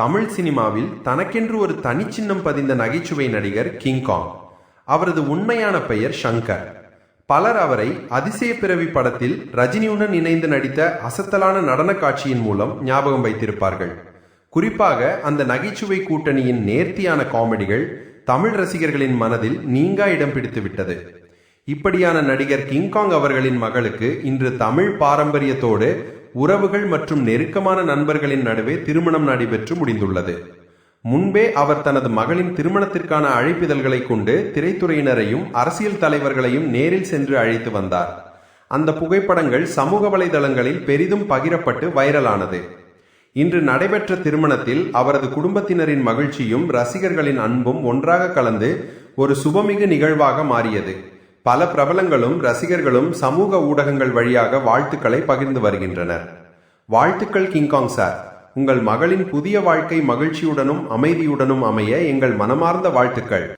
தமிழ் சினிமாவில் தனக்கென்று ஒரு தனிச்சின்னம் பதிந்த நகைச்சுவை நடிகர் கிங்காங் அவரது உண்மையான பெயர் ஷங்கர். பலர் அவரை அதிசய பிறவி படத்தில் ரஜினியுடன் இணைந்து நடித்த அசத்தலான நடன காட்சியின் மூலம் ஞாபகம் வைத்திருப்பார்கள். குறிப்பாக அந்த நகைச்சுவை கூட்டணியின் நேர்த்தியான காமெடிகள் தமிழ் ரசிகர்களின் மனதில் நீங்கா இடம் பிடித்து விட்டது. இப்படியான நடிகர் கிங்காங் அவர்களின் மகளுக்கு இன்று தமிழ் பாரம்பரியத்தோடு உறவுகள் மற்றும் நெருக்கமான நண்பர்களின் நடுவே திருமணம் நடைபெற்று முடிந்துள்ளது. முன்பே அவர் தனது மகளின் திருமணத்திற்கான அழைப்பிதழ்களை கொண்டு திரைத்துறையினரையும் அரசியல் தலைவர்களையும் நேரில் சென்று அழைத்து வந்தார். அந்த புகைப்படங்கள் சமூக வலைதளங்களில் பெரிதும் பகிரப்பட்டு வைரலானது. இன்று நடைபெற்ற திருமணத்தில் அவரது குடும்பத்தினரின் மகிழ்ச்சியும் ரசிகர்களின் அன்பும் ஒன்றாக கலந்து ஒரு சுபமிகு நிகழ்வாக மாறியது. பல பிரபலங்களும் ரசிகர்களும் சமூக ஊடகங்கள் வழியாக வாழ்த்துக்களை பகிர்ந்து வருகின்றனர். வாழ்த்துக்கள் கிங்காங் சார் உங்கள் மகளின் புதிய வாழ்க்கை மகிழ்ச்சியுடனும் அமைதியுடனும் அமைய எங்கள் மனமார்ந்த வாழ்த்துக்கள்.